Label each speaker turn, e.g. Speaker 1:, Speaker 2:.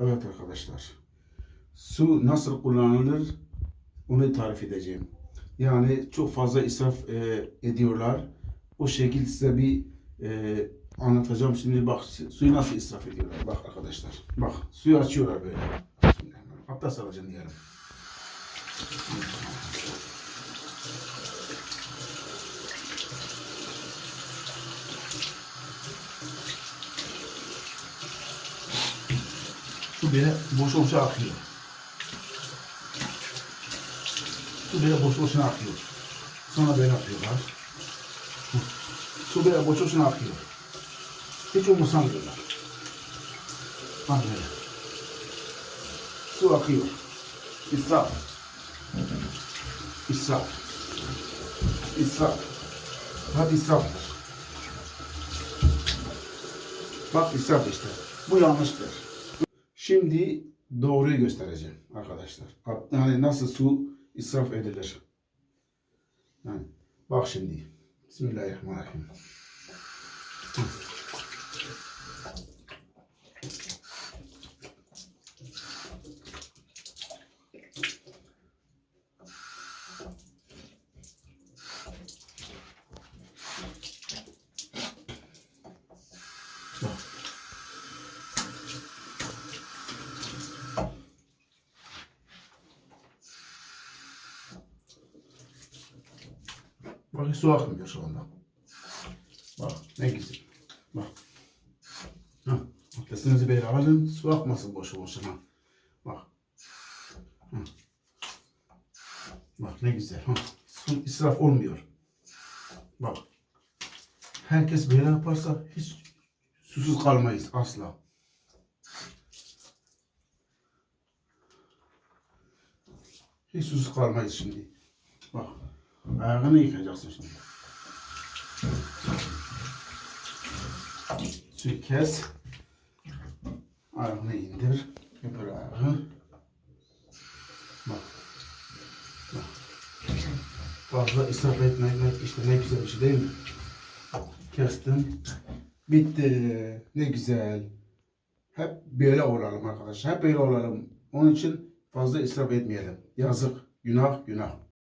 Speaker 1: Evet arkadaşlar. Su nasıl kullanılır onu tarif edeceğim. Yani çok fazla israf e, ediyorlar. O şekilde size bir e, anlatacağım. Şimdi bak suyu nasıl israf ediyorlar. Bak arkadaşlar. Bak suyu açıyorlar böyle. Hatta salacağım diyelim. Su böyle boş boşa akıyor. Su böyle boş boşuna akıyor. Sonra böyle akıyorlar. Hı. Su böyle boş boşuna akıyor. Hiç umursamıyorlar. Bak böyle. Su akıyor. İsraf. İsraf. İsraf. Bak israftır. Bak israf işte. Bu yanlıştır. Şimdi doğruyu göstereceğim arkadaşlar. Yani nasıl su israf edilir. Yani bak şimdi. Bismillahirrahmanirrahim. Bak su akmıyor şu anda. Bak ne güzel. Bak. Hah. Abdestinizi böyle alın. Su akmasın boşu boşuna. Bak. Hah. Bak ne güzel. Hah. Su israf olmuyor. Bak. Herkes böyle yaparsa hiç susuz kalmayız asla. Hiç susuz kalmayız şimdi. Bak. Ayağını yıkayacaksın şimdi. Suyu kes. Ayağını indir. Öbür ayağı. Bak. Bak. Fazla israf etmek işte ne güzel bir şey değil mi? Kestim. Bitti. Ne güzel. Hep böyle olalım arkadaşlar. Hep böyle olalım. Onun için fazla israf etmeyelim. Yazık. Günah, günah.